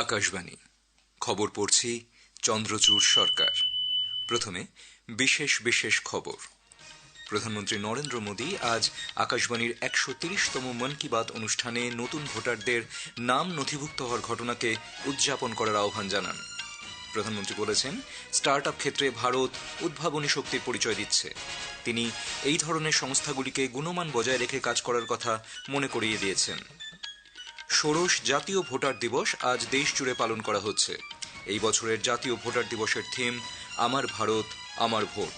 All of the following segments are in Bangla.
আকাশবাণী। খবর পড়ছি চন্দ্রচূড় সরকার। প্রথমে বিশেষ বিশেষ খবর। প্রধানমন্ত্রী নরেন্দ্র মোদী আজ আকাশবাণীর একশো তিরিশতম মন কি বাত অনুষ্ঠানে নতুন ভোটারদের নাম নথিভুক্ত হওয়ার ঘটনাকে উদযাপন করার আহ্বান জানান। প্রধানমন্ত্রী বলেছেন স্টার্ট আপ ক্ষেত্রে ভারত উদ্ভাবনী শক্তির পরিচয় দিচ্ছে। তিনি এই ধরনের সংস্থাগুলিকে গুণমান বজায় রেখে কাজ করার কথা মনে করিয়ে দিয়েছেন। ষোড়শ জাতীয় ভোটার দিবস আজ দেশ জুড়ে পালন করা হচ্ছে। এই বছরের জাতীয় ভোটার দিবসের থিম, আমার ভারত, আমার ভোট।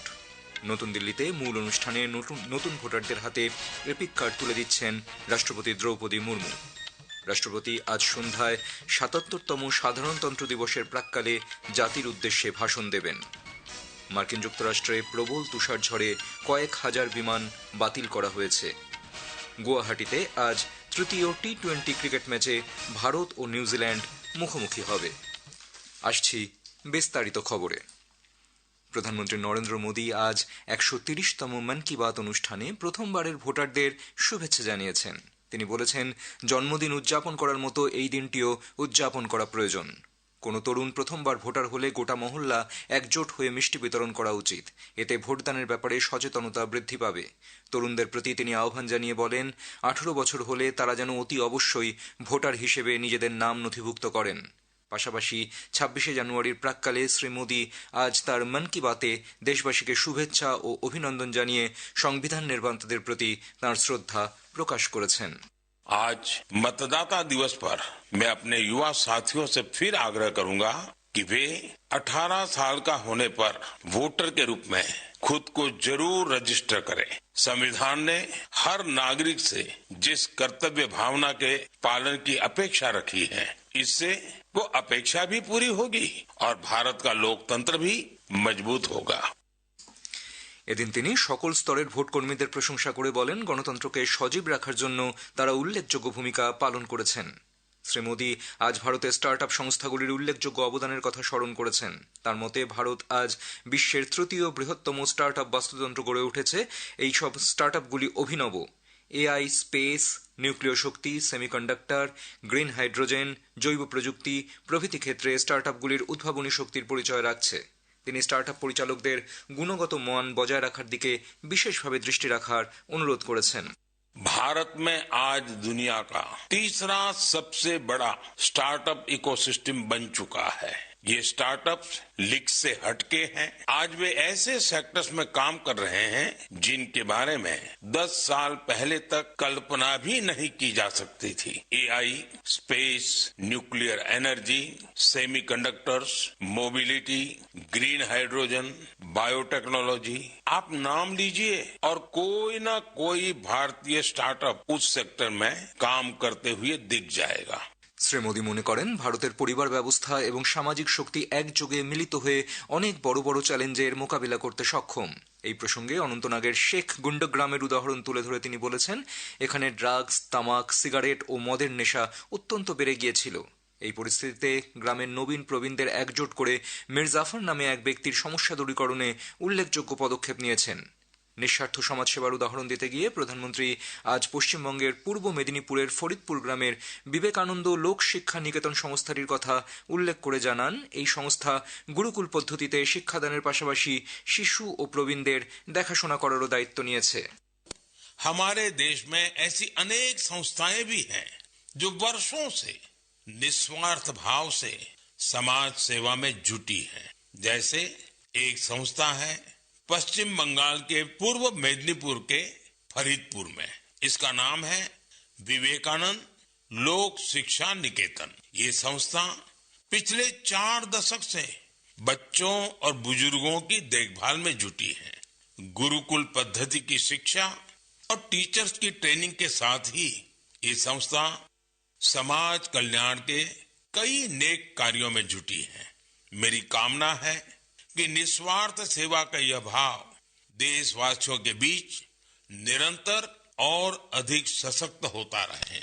নতুন দিল্লিতে মূল অনুষ্ঠানে নতুন নতুন ভোটারদের হাতে এপিক কার্ড তুলে দিচ্ছেন রাষ্ট্রপতি দ্রৌপদী মুর্মু। রাষ্ট্রপতি আজ সন্ধ্যায় সাতাত্তরতম সাধারণতন্ত্র দিবসের প্রাক্কালে জাতির উদ্দেশ্যে ভাষণ দেবেন। মার্কিন যুক্তরাষ্ট্রে প্রবল তুষারঝড়ে কয়েক হাজার বিমান বাতিল করা হয়েছে। গুয়াহাটিতে আজ তৃতীয় টি টোয়েন্টি ক্রিকেট ম্যাচে ভারত ও নিউজিল্যান্ড মুখোমুখি হবে। আসছি বিস্তারিত খবরে। প্রধানমন্ত্রী নরেন্দ্র মোদী আজ একশো তিরিশতম মন কি বাত অনুষ্ঠানে প্রথমবারের ভোটারদের শুভেচ্ছা জানিয়েছেন। তিনি বলেছেন, জন্মদিন উদযাপন করার মতো এই দিনটিও উদযাপন করা প্রয়োজন। কোনো তরুণ প্রথমবার ভোটার হলে গোটা মহল্লা একজোট হয়ে মিষ্টি বিতরণ করা উচিত। এতে ভোটদানের ব্যাপারে সচেতনতা বৃদ্ধি পাবে। তরুণদের প্রতি তিনি আহ্বান জানিয়ে বলেন, আঠারো বছর হলে তারা যেন অতি অবশ্যই ভোটার হিসেবে নিজেদের নাম নথিভুক্ত করেন। পাশাপাশি ছাব্বিশে জানুয়ারির প্রাককালে শ্রী মোদী আজ তার মন কি বাতে দেশবাসীকে শুভেচ্ছা ও অভিনন্দন জানিয়ে সংবিধান নির্মাতাদের প্রতি তাঁর শ্রদ্ধা প্রকাশ করেছেন। आज मतदाता दिवस पर मैं अपने युवा साथियों से फिर आग्रह करूँगा कि वे 18 साल का होने पर वोटर के रूप में खुद को ज़रूर रजिस्टर करें। संविधान ने हर नागरिक से जिस कर्तव्य भावना के पालन की अपेक्षा रखी है, इससे वो अपेक्षा भी पूरी होगी और भारत का लोकतंत्र भी मज़बूत होगा। এদিন তিনি সকল স্তরের ভোট কর্মীদের প্রশংসা করে বলেন, গণতন্ত্রকে সজীব রাখার জন্য তারা উল্লেখযোগ্য ভূমিকা পালন করেছেন। শ্রী মোদী আজ ভারতের স্টার্ট সংস্থাগুলির উল্লেখযোগ্য অবদানের কথা স্মরণ করেছেন। তার মতে, ভারত আজ বিশ্বের তৃতীয় বৃহত্তম স্টার্ট আপ বাস্তুতন্ত্র গড়ে উঠেছে। এই সব স্টার্ট আপগুলি অভিনব। এআই, স্পেস, নিউক্লিয় শক্তি, সেমিকন্ডাক্টর, গ্রিন হাইড্রোজেন, জৈব প্রযুক্তি প্রভৃতি ক্ষেত্রে স্টার্ট আপগুলির উদ্ভাবনী শক্তির পরিচয় রাখছে। তিনি স্টার্ট আপ পরিচালকদের গুণগত মান বজায় রাখার দিকে বিশেষভাবে দৃষ্টি রাখার অনুরোধ করেছেন भारत में आज दुनिया का तीसरा सबसे बड़ा स्टार्टअप इकोसिस्टम बन चुका है ये स्टार्टअप्स लीग से हटके हैं। आज वे ऐसे सेक्टर्स में काम कर रहे हैं जिनके बारे में 10 साल पहले तक कल्पना भी नहीं की जा सकती थी। AI space nuclear energy semiconductors mobility green hydrogen biotechnology आप नाम लीजिए और कोई ना कोई भारतीय स्टार्टअप उस सेक्टर में काम करते हुए दिख जाएगा। শ্রী মোদী মনে করেন, ভারতের পরিবার ব্যবস্থা এবং সামাজিক শক্তি একযোগে মিলিত হয়ে অনেক বড় বড় চ্যালেঞ্জের মোকাবিলা করতে সক্ষম। এই প্রসঙ্গে অনন্তনাগের শেখ গুন্ডগ্রামের উদাহরণ তুলে ধরে তিনি বলেছেন, এখানে ড্রাগস, তামাক, সিগারেট ও মদের নেশা অত্যন্ত বেড়ে গিয়েছিল। এই পরিস্থিতিতে গ্রামের নবীন প্রবীণদের একজোট করে মীর জাফর নামে এক ব্যক্তির সমস্যা দূরীকরণে উল্লেখযোগ্য পদক্ষেপ নিয়েছেন। নিঃস্বার্থ সমাজসেবার উদাহরণ দিতে গিয়ে প্রধানমন্ত্রী আজ পশ্চিমবঙ্গের পূর্ব মেদিনীপুরের ফরিদপুর গ্রামের বিবেকানন্দ লোক শিক্ষা নিকেতন সংস্থাটির কথা উল্লেখ করে জানান এই সংস্থা গুরুকুল পদ্ধতিতে শিক্ষাদানের পাশাপাশি শিশু ও প্রবীণদের দেখাশোনা করারও দায়িত্ব নিয়েছে हमारे देश में ऐसी अनेक संस्थाएं भी हैं जो वर्षों से निस्वार्थ भाव से समाज सेवा में जुटी हैं जैसे एक संस्था है पश्चिम बंगाल के पूर्व मेदिनीपुर के फरीदपुर में। इसका नाम है विवेकानंद लोक शिक्षा निकेतन। ये संस्था पिछले चार दशक से बच्चों और बुज़ुर्गों की देखभाल में जुटी है। गुरुकुल पद्धति की शिक्षा और टीचर्स की ट्रेनिंग के साथ ही ये संस्था समाज कल्याण के कई नेक कार्यों में जुटी है। मेरी कामना है कि निस्वार्थ सेवा का यह भाव देशवासियों के बीच निरंतर और अधिक सशक्त होता रहे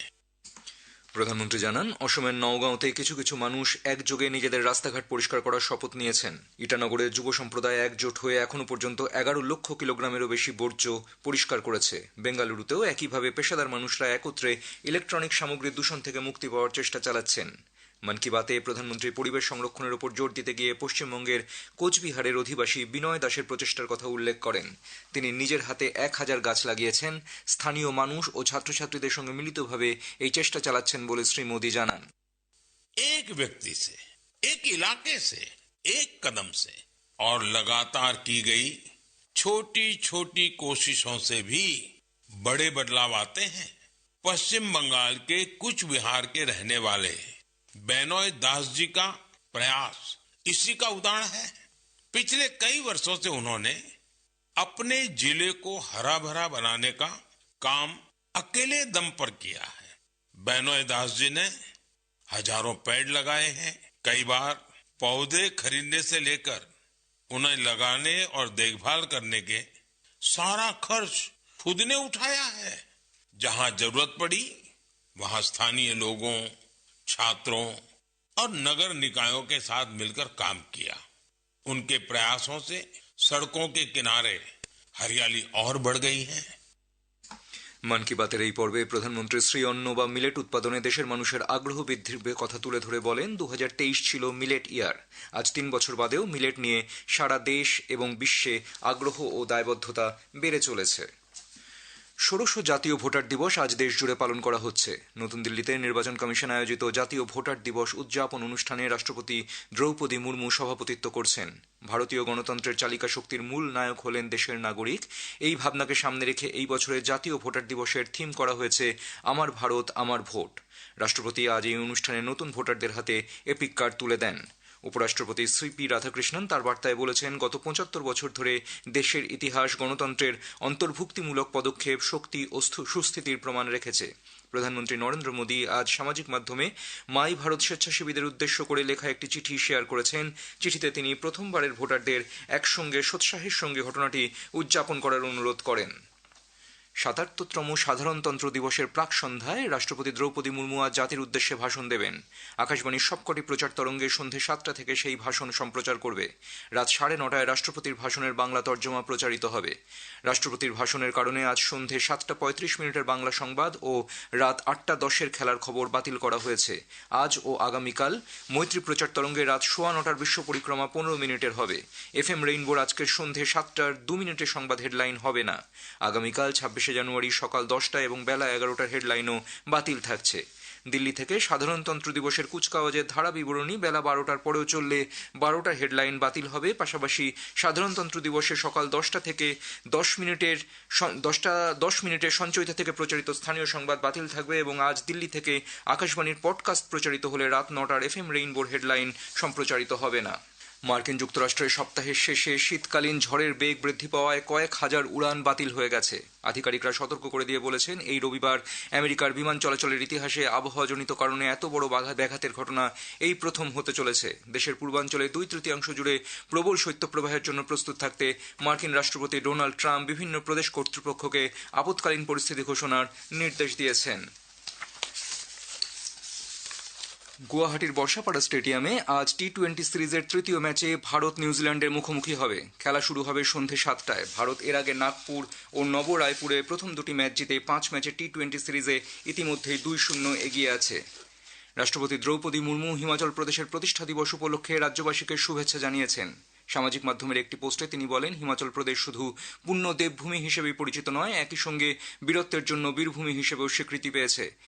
প্রধানমন্ত্রী জানান অসমের নওগাঁওতে কিছু কিছু মানুষ একযোগে নিজেদের রাস্তাঘাট পরিষ্কার করার শপথ নিয়েছেন ইটানগরের যুব সম্প্রদায় একজোট হয়ে এখনো পর্যন্ত এগারো লক্ষ কিলোগ্রামেরও বেশি বর্জ্য পরিষ্কার করেছে বেঙ্গালুরুতেও একইভাবে পেশাদার মানুষরা একত্রে ইলেকট্রনিক সামগ্রীর দূষণ থেকে মুক্তি পাওয়ার চেষ্টা চালাচ্ছেন মন কি বাতে প্রধানমন্ত্রী পরিবেশ সংরক্ষণের উপর জোর দিতে গিয়ে পশ্চিমবঙ্গের কোচবিহারের অধিবাসী বিনয় দাসের প্রচেষ্টার কথা উল্লেখ করেন তিনি নিজের হাতে এক হাজার গাছ লাগিয়েছেন স্থানীয় মানুষ ও ছাত্রছাত্রীদের সঙ্গে মিলিতভাবে এই চেষ্টা চালাচ্ছেন বলে শ্রী মোদী জানান एक व्यक्ति से एक इलाके से एक कदम से और लगातार की गई छोटी छोटी कोशिशों से भी बड़े बदलाव आते हैं पश्चिम बंगाल के कुछ बिहार के रहने वाले बेनोय दास जी का प्रयास इसी का उदाहरण है। पिछले कई वर्षों से उन्होंने अपने ज़िले को हरा भरा बनाने का काम अकेले दम पर किया है। बेनोय दास जी ने हज़ारों पेड़ लगाए हैं। कई बार पौधे खरीदने से लेकर उन्हें लगाने और देखभाल करने के सारा खर्च खुद ने उठाया है। जहाँ ज़रूरत पड़ी, वहाँ स्थानीय लोगों छात्रों और नगर निकायों के साथ मिलकर काम किया उनके प्रयासों से सड़कों के किनारे हरियाली और बढ़ गई है মন কি বাতের এই পর্বে প্রধানমন্ত্রী শ্রী অন্ন বা মিলেট উৎপাদনে দেশের মানুষের আগ্রহ বৃদ্ধির কথা তুলে ধরে বলেন দু ছিল মিলেট ইয়ার আজ তিন বছর বাদেও মিলেট নিয়ে সারা দেশ এবং বিশ্বে আগ্রহ ও দায়বদ্ধতা বেড়ে চলেছে ষোড়শ জাতীয় ভোটার দিবস আজ দেশ জুড়ে পালন করা হচ্ছে। নতুন দিল্লিতে নির্বাচন কমিশন আয়োজিত জাতীয় ভোটার দিবস উদযাপন অনুষ্ঠানে রাষ্ট্রপতি দ্রৌপদী মুর্মু সভাপতিত্ব করছেন। ভারতীয় গণতন্ত্রের চালিকা শক্তির মূল নায়ক হলেন দেশের নাগরিক। এই ভাবনাকে সামনে রেখে এই বছরের জাতীয় ভোটার দিবসের থিম করা হয়েছে, আমার ভারত, আমার ভোট। রাষ্ট্রপতি আজ এই অনুষ্ঠানে নতুন ভোটারদের হাতে এপিক কার্ড তুলে দেন। উপরাষ্ট্রপতি সিপি রাধাকৃষ্ণন তার বার্তায় বলেছেন, গত পঁচাত্তর বছর ধরে দেশের ইতিহাস, গণতন্ত্রের অন্তর্ভুক্তিমূলক পদক্ষেপ শক্তি ও সুস্থিতির প্রমাণ রেখেছে। প্রধানমন্ত্রী নরেন্দ্র মোদী আজ সামাজিক মাধ্যমে মাই ভারত স্বেচ্ছাসেবীদের উদ্দেশ্য করে লেখা একটি চিঠি শেয়ার করেছেন। চিঠিতে তিনি প্রথমবারের ভোটারদের একসঙ্গে সোৎসাহের সঙ্গে ঘটনাটি উদযাপন করার অনুরোধ করেন। সাতাত্তরতম সাধারণতন্ত্র দিবসের প্রাক সন্ধ্যায় রাষ্ট্রপতি দ্রৌপদী মুর্মু আজ জাতির উদ্দেশ্যে ভাষণ দেবেন। আকাশবাণীর সবকটি প্রচার তরঙ্গে সন্ধে সাতটা থেকে সেই ভাষণ সম্প্রচার করবে। রাত সাড়ে নটায় রাষ্ট্রপতির ভাষণের বাংলা তর্জমা প্রচারিত হবে। রাষ্ট্রপতির ভাষণের কারণে আজ সন্ধে সাতটা পঁয়ত্রিশ মিনিটের বাংলা সংবাদ ও রাত আটটা দশের খেলার খবর বাতিল করা হয়েছে। আজ ও আগামীকাল মৈত্রী প্রচার তরঙ্গে রাত সোয়া নটার বিশ্ব পরিক্রমা পনেরো মিনিটের হবে। এফ এম রেইনবোর আজকের সন্ধে সাতটার দু মিনিটের সংবাদ হেডলাইন হবে না। আগামীকাল ছাব্বিশে জানুয়ারি সকাল দশটা এবং বেলা এগারোটার হেডলাইনও বাতিল থাকছে। দিল্লি থেকে সাধারণতন্ত্র দিবসের কুচকাওয়াজের ধারা বিবরণী বেলা বারোটার পরেও চললে বারোটার হেডলাইন বাতিল হবে। পাশাপাশি সাধারণতন্ত্র দিবসে সকাল দশটা থেকে দশ মিনিটের দশটা, দশ মিনিটের সঞ্চয়িতা থেকে প্রচারিত স্থানীয় সংবাদ বাতিল থাকবে এবং আজ দিল্লি থেকে আকাশবাণীর পডকাস্ট প্রচারিত হলে রাত নটার এফ এম রেইনবোর হেডলাইন সম্প্রচারিত হবে না। মার্কিন যুক্তরাষ্ট্রের সপ্তাহের শেষে শীতকালীন ঝড়ের বেগ বৃদ্ধি পাওয়ায় কয়েক হাজার উড়ান বাতিল হয়ে গেছে। আধিকারিকরা সতর্ক করে দিয়ে বলেছেন, এই রবিবার আমেরিকার বিমান চলাচলের ইতিহাসে আবহাওয়াজনিত কারণে এত বড় বাধা ব্যাঘাতের ঘটনা এই প্রথম হতে চলেছে। দেশের পূর্বাঞ্চলে দুই তৃতীয়াংশ জুড়ে প্রবল শৈত্যপ্রবাহের জন্য প্রস্তুত থাকতে মার্কিন রাষ্ট্রপতি ডোনাল্ড ট্রাম্প বিভিন্ন প্রদেশ কর্তৃপক্ষকে আপৎকালীন পরিস্থিতি ঘোষণার নির্দেশ দিয়েছেন। গুয়াহাটির বর্ষাপাড়া স্টেডিয়ামে আজ টি টোয়েন্টি সিরিজের তৃতীয় ম্যাচে ভারত নিউজিল্যান্ডের মুখোমুখি হবে। খেলা শুরু হবে সন্ধে সাতটায়। ভারত এর আগে নাগপুর ও নবরায়পুরে প্রথম দুটি ম্যাচ জিতে পাঁচ ম্যাচে টি টোয়েন্টি সিরিজে ইতিমধ্যেই দুই শূন্য এগিয়ে আছে। রাষ্ট্রপতি দ্রৌপদী মুর্মু হিমাচল প্রদেশের প্রতিষ্ঠা দিবস উপলক্ষে রাজ্যবাসীকে শুভেচ্ছা জানিয়েছেন। সামাজিক মাধ্যমের একটি পোস্টে তিনি বলেন, হিমাচল প্রদেশ শুধু পূর্ণ দেবভূমি হিসেবে পরিচিত নয়, একই সঙ্গে বীরত্বের জন্য বীরভূমি হিসেবেও স্বীকৃতি পেয়েছে।